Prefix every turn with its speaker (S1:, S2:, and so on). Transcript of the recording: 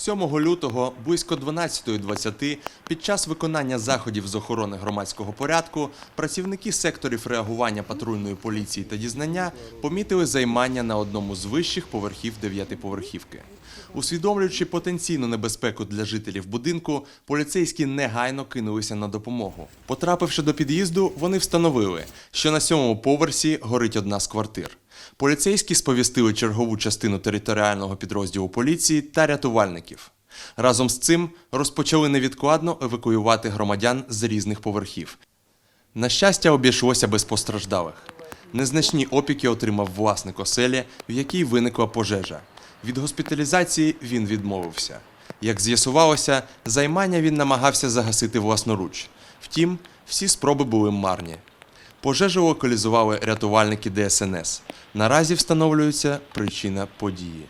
S1: 7 лютого близько 12.20 під час виконання заходів з охорони громадського порядку працівники секторів реагування патрульної поліції та дізнання помітили займання на одному з вищих поверхів дев'ятиповерхівки. Усвідомлюючи потенційну небезпеку для жителів будинку, поліцейські негайно кинулися на допомогу. Потрапивши до під'їзду, вони встановили, що на сьомому поверсі горить одна з квартир. Поліцейські сповістили чергову частину територіального підрозділу поліції та рятувальників. Разом з цим розпочали невідкладно евакуювати громадян з різних поверхів. На щастя, обійшлося без постраждалих. Незначні опіки отримав власник оселі, в якій виникла пожежа. Від госпіталізації він відмовився. Як з'ясувалося, займання він намагався загасити власноруч. Втім, всі спроби були марні. Пожежу локалізували рятувальники ДСНС. Наразі встановлюється причина події.